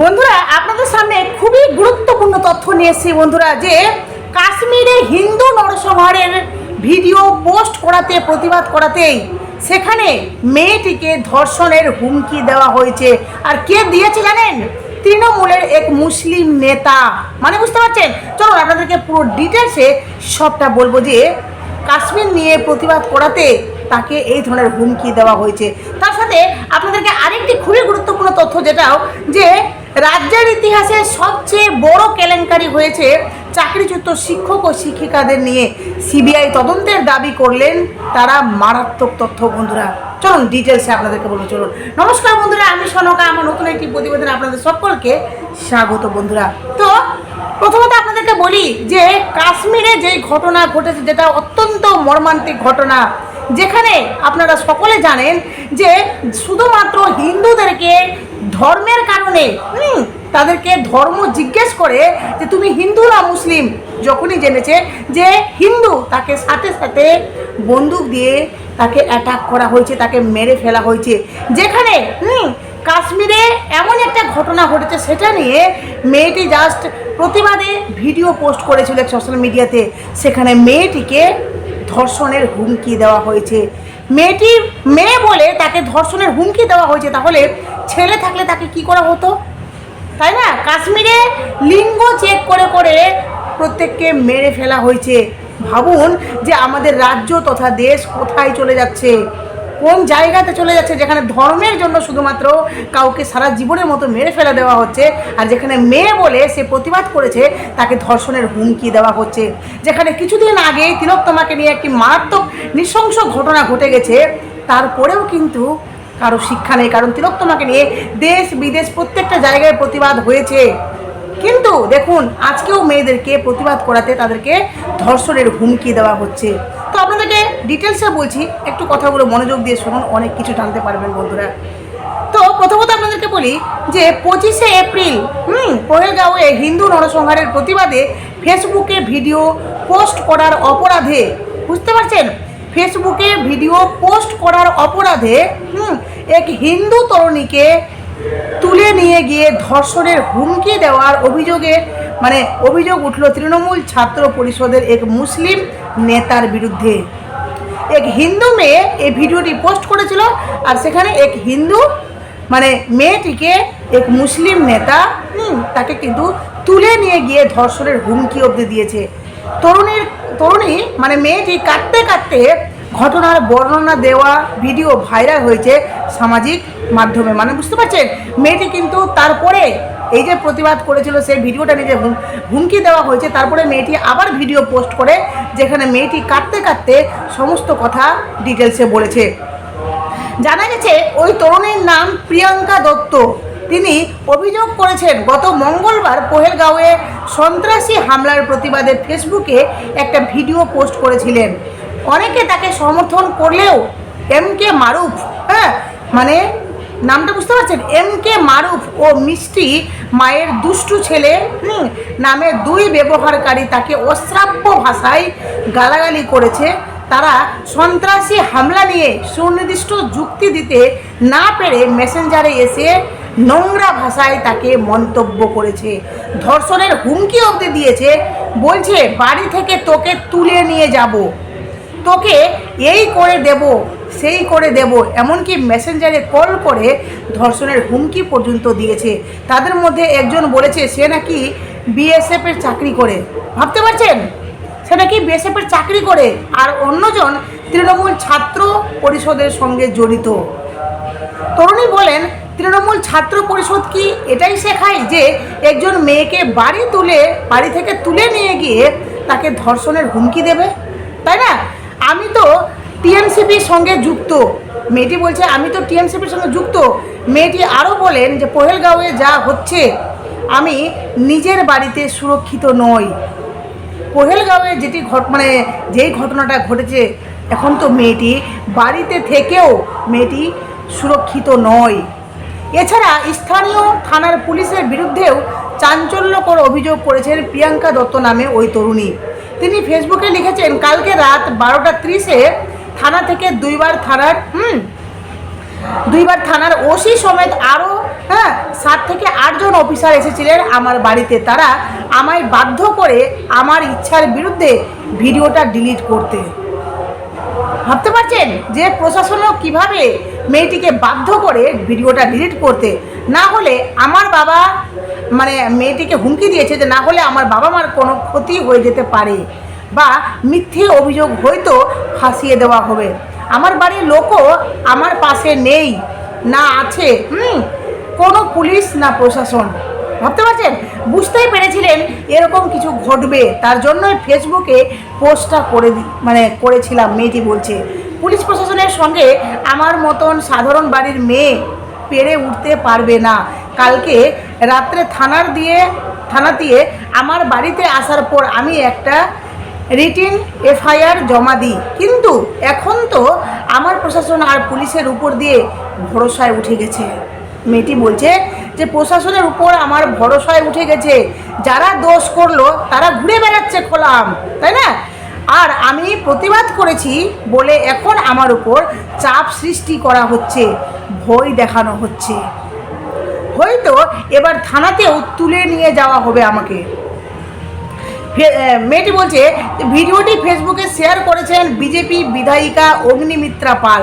বন্ধুরা, আপনাদের সামনে খুবই গুরুত্বপূর্ণ তথ্য নিয়ে এসেছি বন্ধুরা, যে কাশ্মীরে হিন্দু নরসংহারের ভিডিও পোস্ট করাতে, প্রতিবাদ করাতেই সেখানে মেয়েটিকে ধর্ষণের হুমকি দেওয়া হয়েছে। আর কে দিয়েছে জানেন? তৃণমূলের এক মুসলিম নেতা। মানে বুঝতে পারছেন? চলুন আপনাদেরকে পুরো ডিটেলসে সবটা বলব যে, কাশ্মীর নিয়ে প্রতিবাদ করাতে তাকে এই ধরনের হুমকি দেওয়া হয়েছে। তার সাথে আপনাদেরকে আরেকটি খুবই গুরুত্বপূর্ণ তথ্য যেটাও, যে রাজ্যের ইতিহাসে সবচেয়ে বড় কেলেঙ্কারি হয়েছে চাকরিচ্যুত শিক্ষক ও শিক্ষিকাদের নিয়ে সিবিআই তদন্তের দাবি করলেন তারা মারাত্মক তথ্য, বন্ধুরা। চলুন ডিটেলসে আপনাদেরকে বলব, চলুন। নমস্কার, বন্ধুরা, আমি সনকা, আমার নতুন একটি প্রতিবেদনে আপনাদের সকলকে স্বাগত, বন্ধুরা। তো, প্রথমত আপনাদেরকে বলি যে কাশ্মীরে যে ঘটনা ঘটেছে, যেটা অত্যন্ত মর্মান্তিক ঘটনা, যেখানে আপনারা সকলে জানেন যে শুধুমাত্র হিন্দুদেরকে ধর্মের কারণে তাদেরকে ধর্ম জিজ্ঞেস করে যে তুমি হিন্দু না মুসলিম? যখনই জেনেছে যে হিন্দু, তাকে সাথে সাথে বন্দুক দিয়ে তাকে অ্যাটাক করা হয়েছে, তাকে মেরে ফেলা হয়েছে। যেখানে, হুম, কাশ্মীরে এমন একটা ঘটনা ঘটেছে, সেটা নিয়ে মেয়েটি জাস্ট প্রতিবাদে ভিডিও পোস্ট করেছিল সোশ্যাল মিডিয়াতে সেখানে মেয়েটিকে ধর্ষণের হুমকি দেওয়া হয়েছে। মেয়েটি, মেয়ে বলে তাকে ধর্ষণের হুমকি দেওয়া হয়েছে, তাহলে ছেলে থাকলে তাকে কি করা হতো? তাই না? কাশ্মীরে লিঙ্গ চেক করে করে প্রত্যেককে মেরে ফেলা হয়েছে। ভাবুন যে আমাদের রাজ্য তথা দেশ কোথায় চলে যাচ্ছে? কোন জায়গাতে চলে যাচ্ছে? যেখানে ধর্মের জন্য শুধুমাত্র কাউকে সারা জীবনের মতো মেরে ফেলে দেওয়া হচ্ছে আর যেখানে মেয়ে বলে সে প্রতিবাদ করেছে, তাকে ধর্ষণের হুমকি দেওয়া হচ্ছে। যেখানে কিছুদিন আগে তিলোত্তমাকে নিয়ে একটি মারাত্মক নৃশংস ঘটনা ঘটে গেছে, তারপরেও কিন্তু কারও শিক্ষা নেই, কারণ তিলোত্তমাকে নিয়ে দেশ, বিদেশ প্রত্যেকটা জায়গায় প্রতিবাদ হয়েছে। কিন্তু দেখুন, আজকেও মেয়েদেরকে প্রতিবাদ করাতে তাদেরকে ধর্ষণের হুমকি দেওয়া হচ্ছে। তো আপনাদেরকে ডিটেলসে বলছি, একটু কথাগুলো মনোযোগ দিয়ে শুনুন, অনেক কিছু জানতে পারবেন বন্ধুরা। তো প্রথমত আপনাদেরকে বলি যে পঁচিশে এপ্রিল, হুম, পহেলগাঁওয়ে হিন্দু নরসংহারের প্রতিবাদে ফেসবুকে ভিডিও পোস্ট করার অপরাধে, বুঝতে পারছেন? ফেসবুকে ভিডিও পোস্ট করার অপরাধে, হুম এক হিন্দু তরুণীকে তুলে নিয়ে গিয়ে ধর্ষণের হুমকি দেওয়ার অভিযোগে মানে অভিযোগ উঠল তৃণমূল ছাত্র পরিষদের এক মুসলিম নেতার বিরুদ্ধে। এক হিন্দু মেয়ে এই ভিডিওটি পোস্ট করেছিল আর সেখানে এক হিন্দু মানে মেয়েটিকে এক মুসলিম নেতা তাকে কিন্তু তুলে নিয়ে গিয়ে ধর্ষণের হুমকি অবধি দিয়েছে। তরুণীর, তরুণী মানে মেয়েটি কাঁদতে কাঁদতে ঘটনার বর্ণনা দেওয়া ভিডিও ভাইরাল হয়েছে সামাজিক মাধ্যমে। মানে বুঝতে পারছেন? মেয়েটি কিন্তু তারপরে এই যে প্রতিবাদ করেছিল, সেই ভিডিওটা হুম- হুমকি দেওয়া হয়েছে, তারপরে মেয়েটি আবার ভিডিও পোস্ট করে, যেখানে মেয়েটি কাঁদতে কাঁদতে সমস্ত কথা ডিটেলসে বলেছে। জানা গেছে, ওই তরুণীর নাম প্রিয়াঙ্কা দত্ত। তিনি অভিযোগ করেছেন, গত মঙ্গলবার পোহেলগাঁওয়ে সন্ত্রাসী হামলার প্রতিবাদে ফেসবুকে একটা ভিডিও পোস্ট করেছিলেন। অনেকে তাকে সমর্থন করলেও এম কে মারুফ হ্যাঁ মানে নামটা বুঝতে পারছেন? এম কে মারুফ ও মিষ্টি মায়ের দুষ্টু ছেলে নামে দুই ব্যবহারকারী তাকে অশ্রাব্য ভাষায় গালাগালি করেছে। তারা সন্ত্রাসী হামলা নিয়ে সুনির্দিষ্ট যুক্তি দিতে না পেরে মেসেঞ্জারে এসে নোংরা ভাষায় তাকে মন্তব্য করেছে। ধর্ষণের হুমকি অবধি দিয়েছে, বলছে, বাড়ি থেকে তোকে তুলে নিয়ে যাব। তোকে এই করে দেব, সেই করে দেব, এমনকি মেসেঞ্জারে কল করে ধর্ষণের হুমকি পর্যন্ত দিয়েছে। তাদের মধ্যে একজন বলেছে, সে নাকি বিএসএফের চাকরি করে। ভাবতে পারছেন? সে নাকি বিএসএফের চাকরি করে, আর অন্যজন তৃণমূল ছাত্র পরিষদের সঙ্গে জড়িত। তরুণী বলেন, তৃণমূল ছাত্র পরিষদ কি এটাই শেখায় যে একজন মেয়েকে বাড়ি তুলে, বাড়ি থেকে তুলে নিয়ে গিয়ে তাকে ধর্ষণের হুমকি দেবে? তাই না? আমি তো টিএমসিপির সঙ্গে যুক্ত। মেয়েটি বলছে, আমি তো টিএমসিপির সঙ্গে যুক্ত। মেয়েটি আরও বলেন যে, পহেলগাঁওয়ে যা হচ্ছে, আমি নিজের বাড়িতে সুরক্ষিত নই। পহেলগাঁওয়ে যেটি ঘট মানে যেই ঘটনাটা ঘটেছে, এখন তো মেয়েটি বাড়িতে থেকেও মেয়েটি সুরক্ষিত নয়। এছাড়া স্থানীয় থানার পুলিশের বিরুদ্ধেও চাঞ্চল্যকর অভিযোগ করেছেন প্রিয়াঙ্কা দত্ত নামে ওই তরুণী। তিনি ফেসবুকে লিখেছেন, কালকে রাত বারোটা ত্রিশে থানা থেকে দুইবার থানার, হুম, দুইবার থানার ওসি সমেত আরও হ্যাঁ সাত থেকে আটজন অফিসার এসেছিলেন আমার বাড়িতে। তারা আমায় বাধ্য করে আমার ইচ্ছার বিরুদ্ধে ভিডিওটা ডিলিট করতে। ভাবতে পারছেন যে প্রশাসনও কীভাবে মেয়েটিকে বাধ্য করে ভিডিওটা ডিলিট করতে? না হলে আমার বাবা মানে মেয়েটিকে হুমকি দিয়েছে যে না হলে আমার বাবা মার কোনো ক্ষতি হয়ে যেতে পারে বা মিথ্যে অভিযোগ হয়তো ফাঁসিয়ে দেওয়া হবে। আমার বাড়ির লোকও আমার পাশে নেই, না আছে, হুম, কোনো পুলিশ না প্রশাসন। ভাবতে পারছেন? বুঝতেই পেরেছিলেন এরকম কিছু ঘটবে। তার জন্যই ফেসবুকে পোস্টটা করে দি- মানে করেছিলাম, মেয়েটি বলছে। পুলিশ প্রশাসনের সঙ্গে আমার মতন সাধারণ বাড়ির মেয়ে পেরে উঠতে পারবে না। কালকে রাত্রে থানার দিয়ে, থানা দিয়ে আমার বাড়িতে আসার পর আমি একটা রিটিন এফআইআর জমা দিই। কিন্তু এখন তো আমার প্রশাসন আর পুলিশের উপর দিয়ে ভরসায় উঠে গেছে। মেয়েটি বলছে যে, প্রশাসনের উপর আমার ভরসায় উঠে গেছে। যারা দোষ করল, তারা ঘুরে বেড়াচ্ছে খোলাম। তাই না? আর আমি প্রতিবাদ করেছি বলে এখন আমার উপর চাপ সৃষ্টি করা হচ্ছে, ভয় দেখানো হচ্ছে। হয়তো এবার থানাতেও তুলে নিয়ে যাওয়া হবে আমাকে। মেয়েটি বলছে, ভিডিওটি ফেসবুকে শেয়ার করেছেন বিজেপি বিধায়িকা অগ্নিমিত্রা পাল।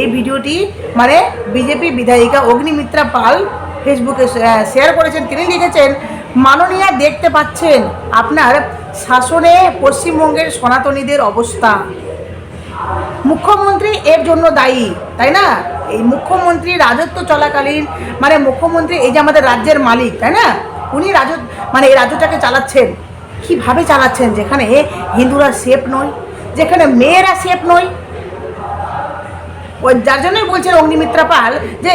এই ভিডিওটি মানে বিজেপি বিধায়িকা অগ্নিমিত্রা পাল ফেসবুকে শেয়ার করেছেন। তিনি লিখেছেন, মাননীয়া দেখতে পাচ্ছেন, আপনার শাসনে পশ্চিমবঙ্গের সনাতনীদের অবস্থা। মুখ্যমন্ত্রী এর জন্য দায়ী, তাই না? এই মুখ্যমন্ত্রী রাজত্ব চলাকালীন মানে মুখ্যমন্ত্রী এই যে আমাদের রাজ্যের মালিক, তাই না? উনি রাজ মানে এই রাজ্যটাকে চালাচ্ছেন। কীভাবে চালাচ্ছেন? যেখানে হিন্দুরা সেফ নয়, যেখানে মেয়েরা সেফ নয়। ওই যার জন্যই বলছেন অগ্নিমিত্রা পাল যে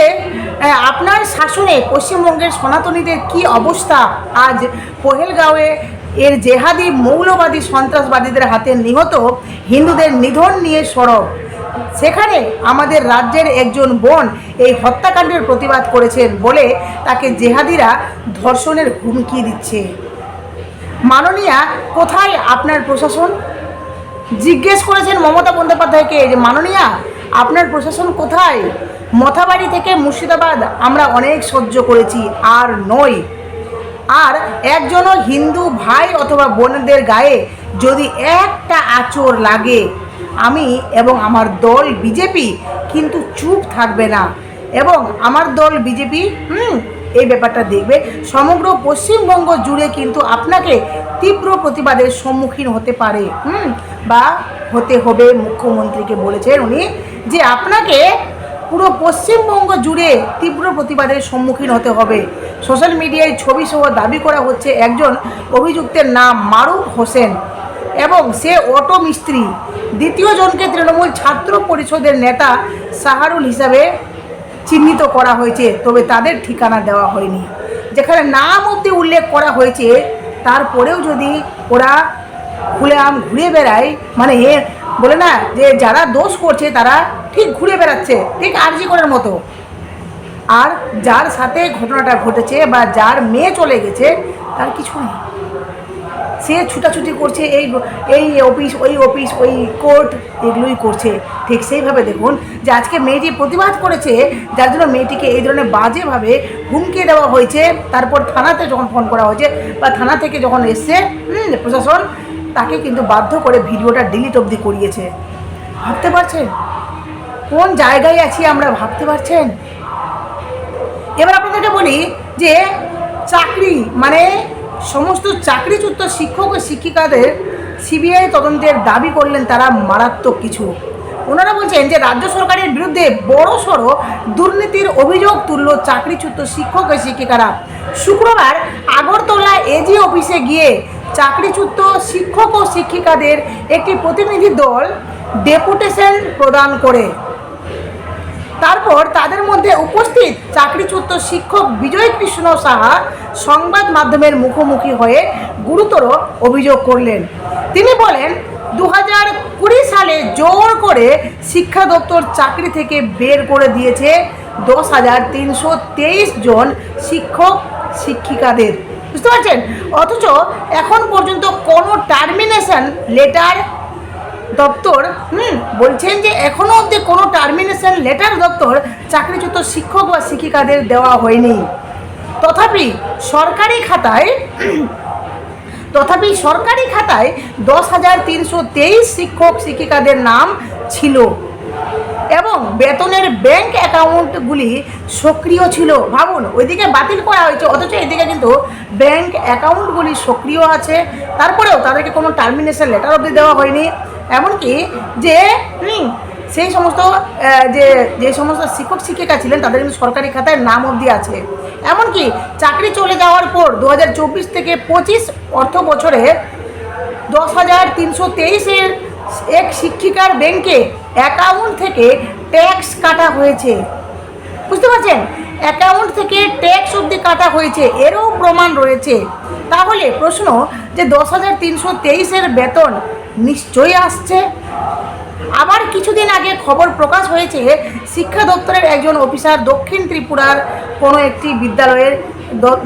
আপনার শাসনে পশ্চিমবঙ্গের সনাতনীদের কি অবস্থা? আজ পহেলগাঁওয়ে এর জেহাদি মৌলবাদী সন্ত্রাসবাদীদের হাতে নিহত হিন্দুদের নিধন নিয়ে সরব। সেখানে আমাদের রাজ্যের একজন বোন এই হত্যাকাণ্ডের প্রতিবাদ করেছেন বলে তাকে জেহাদিরা ধর্ষণের হুমকি দিচ্ছে। মাননীয়া, কোথায় আপনার প্রশাসন? জিজ্ঞেস করেছেন মমতা বন্দ্যোপাধ্যায়কে যে, মাননীয়া, আপনার প্রশাসন কোথায়? মথাবাড়ি থেকে মুর্শিদাবাদ আমরা অনেক সহ্য করেছি, আর নয়। আর একজনও হিন্দু ভাই অথবা বোনদের গায়ে যদি একটা আচর লাগে, আমি এবং আমার দল বিজেপি কিন্তু চুপ থাকবে না। এবং আমার দল বিজেপি, হুম, এই ব্যাপারটা দেখবে। সমগ্র পশ্চিমবঙ্গ জুড়ে কিন্তু আপনাকে তীব্র প্রতিবাদের সম্মুখীন হতে পারে, হুম, বা হতে হবে, মুখ্যমন্ত্রীকে বলেছেন উনি, যে আপনাকে পুরো পশ্চিমবঙ্গ জুড়ে তীব্র প্রতিবাদের সম্মুখীন হতে হবে। সোশ্যাল মিডিয়ায় ছবি সহ দাবি করা হচ্ছে একজন অভিযুক্তের নাম মারুফ হোসেন এবং সে অটো মিস্ত্রি। দ্বিতীয় জনকে তৃণমূল ছাত্র পরিষদের নেতা সাহারুল হিসাবে চিহ্নিত করা হয়েছে, তবে তাদের ঠিকানা দেওয়া হয়নি। যেখানে নাম অব্দি উল্লেখ করা হয়েছে, তারপরেও যদি ওরা খুলে আম ঘুরে বেড়ায় মানে বলে না যে যারা দোষ করছে তারা ঠিক ঘুরে বেড়াচ্ছে, ঠিক আরজি করার মতো। আর যার সাথে ঘটনাটা ঘটেছে বা যার মেয়ে চলে গেছে, তার কিছু নেই। সে ছুটাছুটি করছে, এই এই অফিস, ওই অফিস, ওই কোর্ট এগুলোই করছে। ঠিক সেইভাবে দেখুন যে আজকে মেয়েটি প্রতিবাদ করেছে, যার জন্য মেয়েটিকে এই ধরনের বাজেভাবে হুমকি দেওয়া হয়েছে। তারপর থানাতে যখন ফোন করা হয়েছে বা থানা থেকে যখন এসছে প্রশাসন তাকে কিন্তু বাধ্য করে ভিডিওটা ডিলিট অবধি করিয়েছে। ভাবতে পারছেন? কোন জায়গায় আছি আমরা ভাবতে পারছেন? এবার আপনাদেরকে বলি যে চাকরি মানে সমস্ত চাকরিচ্যুত শিক্ষক ও শিক্ষিকাদের সিবিআই তদন্তের দাবি করলেন তারা মারাত্মক কিছু। ওনারা বলছেন যে রাজ্য সরকারের বিরুদ্ধে বড় সড়ো দুর্নীতির অভিযোগ তুলল চাকরিচ্যুত শিক্ষক ও শিক্ষিকারা। শুক্রবার আগরতলা এজি অফিসে গিয়ে চাকরিচ্যুত শিক্ষক ও শিক্ষিকাদের একটি প্রতিনিধি দল ডেপুটেশন প্রদান করে। তারপর তাদের মধ্যে উপস্থিত চাকরিচ্যুত শিক্ষক বিজয় কৃষ্ণ সাহা সংবাদ মাধ্যমের মুখোমুখি হয়ে গুরুতর অভিযোগ করলেন। তিনি বলেন দু কুড়ি সালে জোর করে শিক্ষা দপ্তর চাকরি থেকে বের করে দিয়েছে দশ হাজার তিনশো তেইশ জন শিক্ষক শিক্ষিকাদের। বুঝতে পারছেন? অথচ এখন পর্যন্ত কোনো টার্মিনেশন লেটার দপ্তর, হুম, বলছেন যে এখনও অবধি কোনো টার্মিনেশন লেটার দপ্তর চাকরিচ্যুত শিক্ষক বা শিক্ষিকাদের দেওয়া হয়নি। তথাপি সরকারি খাতায়, তথাপি সরকারি খাতায় দশ হাজার তিনশো তেইশ শিক্ষক, শিক্ষিকাদের নাম ছিল। এবং বেতনের ব্যাংক অ্যাকাউন্টগুলি সক্রিয় ছিল। ভাবুন, ওইদিকে বাতিল করা হয়েছে, অথচ এদিকে কিন্তু ব্যাংক অ্যাকাউন্টগুলি সক্রিয় আছে। তারপরেও তাদেরকে কোনো টার্মিনেশন লেটার অবধি দেওয়া হয়নি। এমনকি যে সেই সমস্ত যে যে সমস্ত শিক্ষক শিক্ষিকা ছিলেন, তাদের কিন্তু সরকারি খাতায় নাম অবধি আছে। এমনকি চাকরি চলে যাওয়ার পর দু হাজার চব্বিশ থেকে পঁচিশ অর্থ বছরে দশ হাজার তিনশো তেইশের এক শিক্ষিকার ব্যাংকে অ্যাকাউন্ট থেকে ট্যাক্স কাটা হয়েছে। বুঝতে পারছেন? অ্যাকাউন্ট থেকে ট্যাক্স অবধি কাটা হয়েছে, এরও প্রমাণ রয়েছে। তাহলে প্রশ্ন যে দশ হাজার তিনশো তেইশের বেতন নিশ্চয়ই আসছে? আবার কিছুদিন আগে খবর প্রকাশ হয়েছে, শিক্ষা দপ্তরের একজন অফিসার দক্ষিণ ত্রিপুরার কোনো একটি বিদ্যালয়ের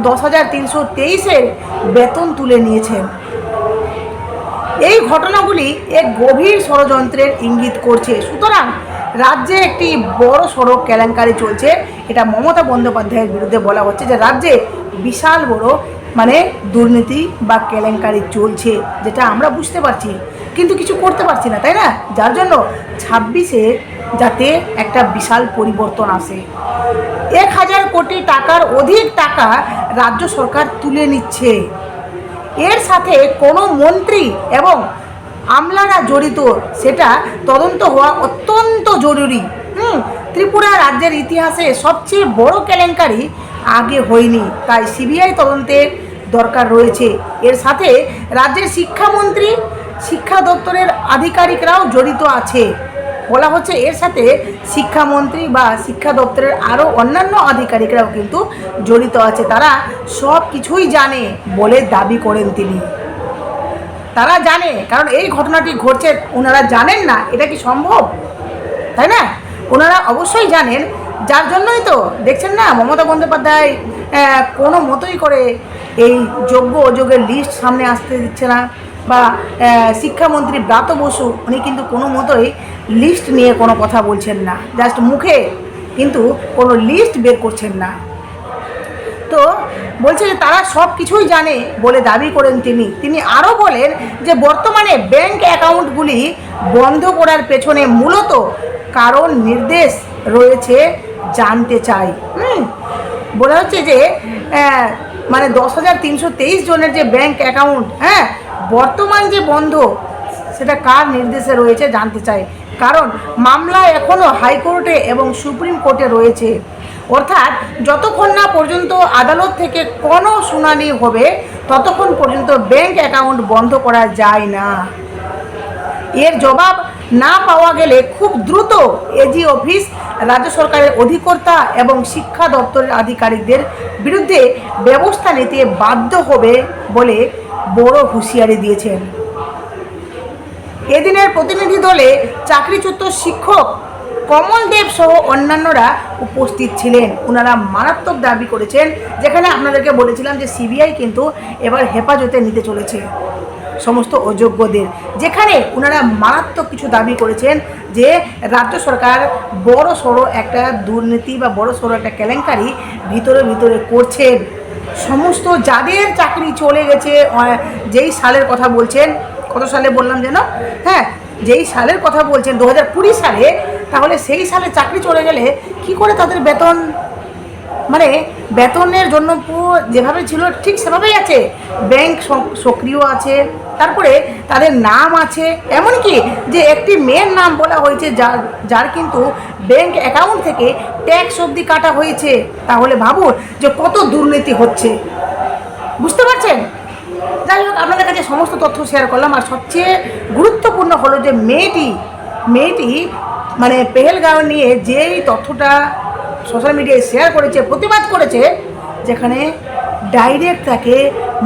দশ হাজার তিনশো তেইশের বেতন তুলে নিয়েছেন। এই ঘটনাগুলি এক গভীর ষড়যন্ত্রের ইঙ্গিত করছে। সুতরাং রাজ্যে একটি বড় সড়ক কেলেঙ্কারি চলছে। এটা মমতা বন্দ্যোপাধ্যায়ের বিরুদ্ধে বলা হচ্ছে যে রাজ্যে বিশাল বড় মানে দুর্নীতি বা কেলেঙ্কারি চলছে, যেটা আমরা বুঝতে পারছি, কিন্তু কিছু করতে পারছি না, তাই না? যার জন্য ছাব্বিশে যাতে একটা বিশাল পরিবর্তন আসে। এক হাজার কোটি টাকার অধিক টাকা রাজ্য সরকার তুলে নিচ্ছে। এর সাথে কোনো মন্ত্রী এবং আমলারা জড়িত, সেটা তদন্ত হওয়া অত্যন্ত জরুরি। হুম, ত্রিপুরা রাজ্যের ইতিহাসে সবচেয়ে বড় কেলেঙ্কারি আগে হয়নি, তাই সিবিআই তদন্তের দরকার রয়েছে। এর সাথে রাজ্যের শিক্ষামন্ত্রী, শিক্ষা দপ্তরের আধিকারিকরাও জড়িত আছে। বলা হচ্ছে এর সাথে শিক্ষামন্ত্রী বা শিক্ষা দপ্তরের আরও অন্যান্য আধিকারিকরাও কিন্তু জড়িত আছে। তারা সব কিছুই জানে বলে দাবি করেন তিনি। তারা জানে, কারণ এই ঘটনাটি ঘটছে, ওনারা জানেন না, এটা কি সম্ভব? তাই না? ওনারা অবশ্যই জানেন, যার জন্যই তো, দেখছেন না, মমতা বন্দ্যোপাধ্যায় কোনো মতোই করে এই যোগ্য অযোগ্যের লিস্ট সামনে আসতে দিচ্ছে না। বা শিক্ষামন্ত্রী ব্রাত বসু, উনি কিন্তু কোনো মতোই লিস্ট নিয়ে কোনো কথা বলছেন না। জাস্ট মুখে কিন্তু কোনো লিস্ট বের করছেন না। তো বলছে যে তারা সব কিছুই জানে বলে দাবি করেন তিনি। তিনি আরও বলেন যে বর্তমানে ব্যাংক অ্যাকাউন্টগুলি বন্ধ করার পেছনে মূলত কারণ নির্দেশ রয়েছে জানতে চাই। হুম? বলা হচ্ছে যে মানে দশ হাজার তিনশো তেইশ জনের যে ব্যাংক অ্যাকাউন্ট হ্যাঁ বর্তমান যে বন্ধ, সেটা কার নির্দেশে রয়েছে জানতে চাই। কারণ মামলা এখনও হাইকোর্টে এবং সুপ্রিম কোর্টে রয়েছে। অর্থাৎ যতক্ষণ না পর্যন্ত আদালত থেকে কোনো শুনানি হবে, ততক্ষণ পর্যন্ত ব্যাংক অ্যাকাউন্ট বন্ধ করা যায় না। এর জবাব না পাওয়া গেলে খুব দ্রুত এজি অফিস, রাজ্য সরকারের অধিকর্তা এবং শিক্ষা দপ্তরের আধিকারিকদের বিরুদ্ধে ব্যবস্থা নিতে বাধ্য হবে বলে বড় হুঁশিয়ারি দিয়েছেন। এদিনের প্রতিনিধি দলে চাকরিচ্যুত শিক্ষক কমল দেব সহ অন্যান্যরা উপস্থিত ছিলেন। ওনারা মারাত্মক দাবি করেছেন, যেখানে আপনাদেরকে বলেছিলাম যে সিবিআই কিন্তু এবার হেফাজতে নিতে চলেছে সমস্ত অযোগ্যদের। যেখানে ওনারা মারাত্মক কিছু দাবি করেছেন যে রাজ্য সরকার বড় সড়ো একটা দুর্নীতি বা বড় সড়ো একটা কেলেঙ্কারি ভিতরে ভিতরে করছেন। সমস্ত যাদের চাকরি চলে গেছে যেই সালের কথা বলছেন, কত সালে বললাম যেন? হ্যাঁ যেই সালের কথা বলছেন, দু হাজার কুড়ি সালে, তাহলে সেই সালে চাকরি চলে গেলে কি করে তাদের বেতন? মানে বেতনের জন্য পুরো যেভাবে ছিল, ঠিক সেভাবেই আছে। ব্যাংক সক্রিয় আছে, তারপরে তাদের নাম আছে। এমনকি যে একটি মেয়ের নাম বলা হয়েছে, যার যার কিন্তু ব্যাংক অ্যাকাউন্ট থেকে ট্যাক্স অবধি কাটা হয়েছে। তাহলে ভাবুন যে কত দুর্নীতি হচ্ছে। বুঝতে পারছেন? যাই হোক, আপনাদের কাছে সমস্ত তথ্য শেয়ার করলাম। আর সবচেয়ে গুরুত্বপূর্ণ হলো যে মেয়েটি মেয়েটি মানে পেহেলগাঁও নিয়ে যেই তথ্যটা সোশ্যাল মিডিয়ায় শেয়ার করেছে, প্রতিবাদ করেছে, যেখানে ডাইরেক্ট তাকে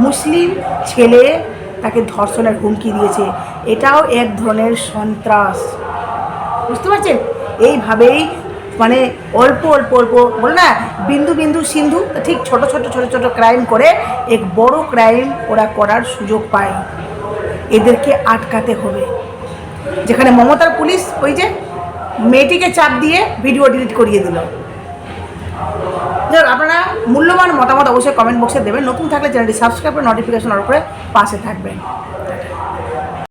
মুসলিম ছেলে তাকে ধর্ষণের হুমকি দিয়েছে। এটাও এক ধরনের সন্ত্রাস। বুঝতে পারছেন? এইভাবেই মানে অল্প অল্প অল্প, বল না, বিন্দু বিন্দু, সিন্ধু, ঠিক ছোট ছোট ছোট ছোট ক্রাইম করে এক বড় ক্রাইম ওরা করার সুযোগ পায়। এদেরকে আটকাতে হবে। যেখানে মমতার পুলিশ ওই যে মেয়েটিকে চাপ দিয়ে ভিডিও ডিলিট করিয়ে দিল। যাই আপনারা মূল্যবান মতামত অবশ্যই কমেন্ট বক্সে দেবেন। নতুন থাকলে চ্যানেলটি সাবস্ক্রাইব করে নোটিফিকেশন অন করে পাশে থাকবেন।